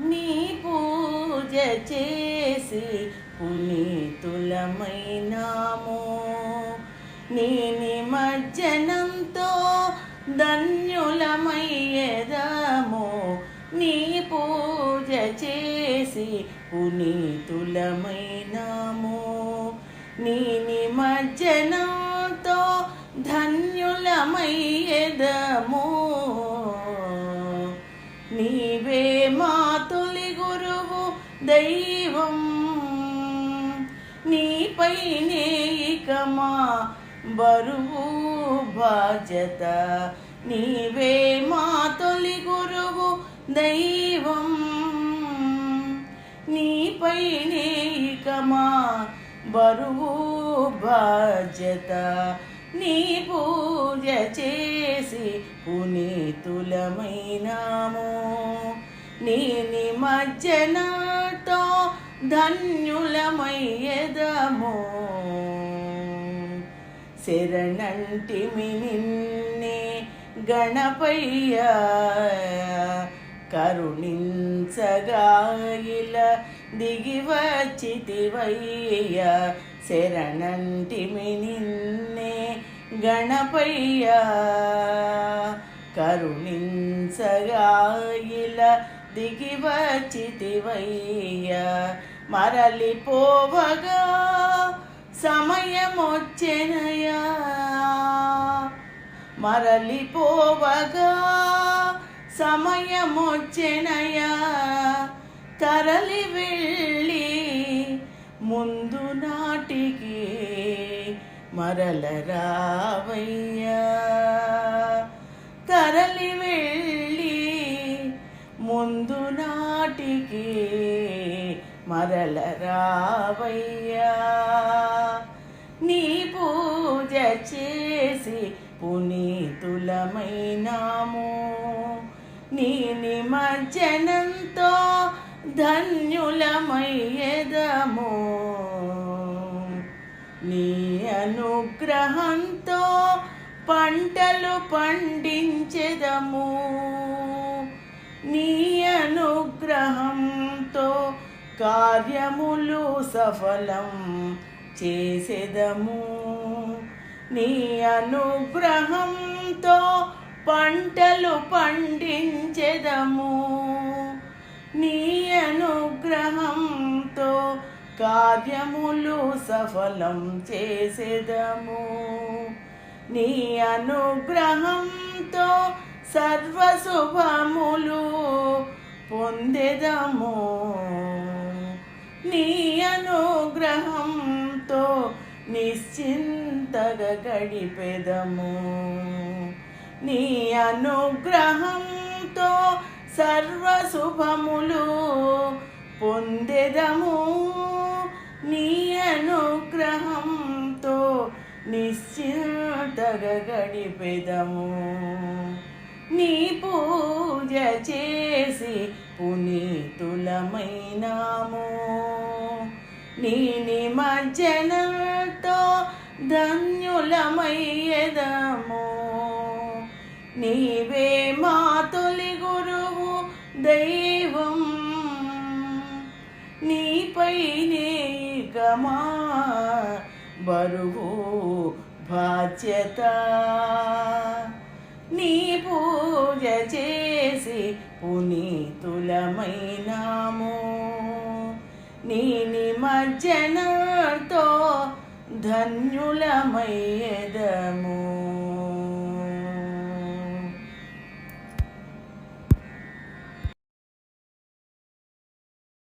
నీ పూజ చేసి పునీతులమైనాము. నీ నిమజ్జనంతో ధన్యులమయ్యదాము. నీ పూజ చేసి పునీతులమైనాము. నీ నిమజ్జనం దైవం. నీపైనే ఇక బరువు బాధ్యత. నీవే మా తొలి గురువు దైవం. నీపైనే ఇక బరువు బాధ్యత. నీ పూజ చేసి పునీతులమైనాము. నీ నిమజ్జనతో ధన్యులమయ్యదము. శరణంటిమి నిన్నే గణపయ్య కరుణించగాయిల దిగి వచ్చితివయ్య శరణంటిమి నిన్నే గణపయ్య కరుణించగాయిల దిగి వచ్చితివయ్యా. మరలిపోవగా సమయమొచ్చెనయా మరలిపోవగా సమయమొచ్చెనయా తరలి వెళ్ళి ముందు నాటికి మరల రావయ్యా. తరలి వెళ్ళి మరల రావయ్యా. నీ పూజ చేసి పునీతులమైనాము. నీ నిమజ్జనంతో ధన్యులమయ్యదము. నీ అనుగ్రహంతో పంటలు పండించెదము. నీ అనుగ్రహం కార్యములు సఫలం చేసేదము. నీ అనుగ్రహంతో పంటలు పండించెదము. నీ అనుగ్రహంతో కార్యములు సఫలం చేసేదము. నీ అనుగ్రహంతో సర్వశుభములు పొందెదము. నీ అనుగ్రహంతో నిశ్చింతగా గడిపెదము. నీ అనుగ్రహంతో సర్వశుభములు పొందెదము. నీ అనుగ్రహంతో నిశ్చింతగా గడిపెదము. నీ పూజ చేసి పునీతులమైనాము. నీ నిమజ్జనతో ధన్యులమయ్యదము. నీవే మా తొలి గురువు దైవం. నీపైనే గమా బరువు బాధ్యత. నీ పూజ చేసి పునీతులమైనాము. నిమజ్జనతో ధన్యులమయ్యదము.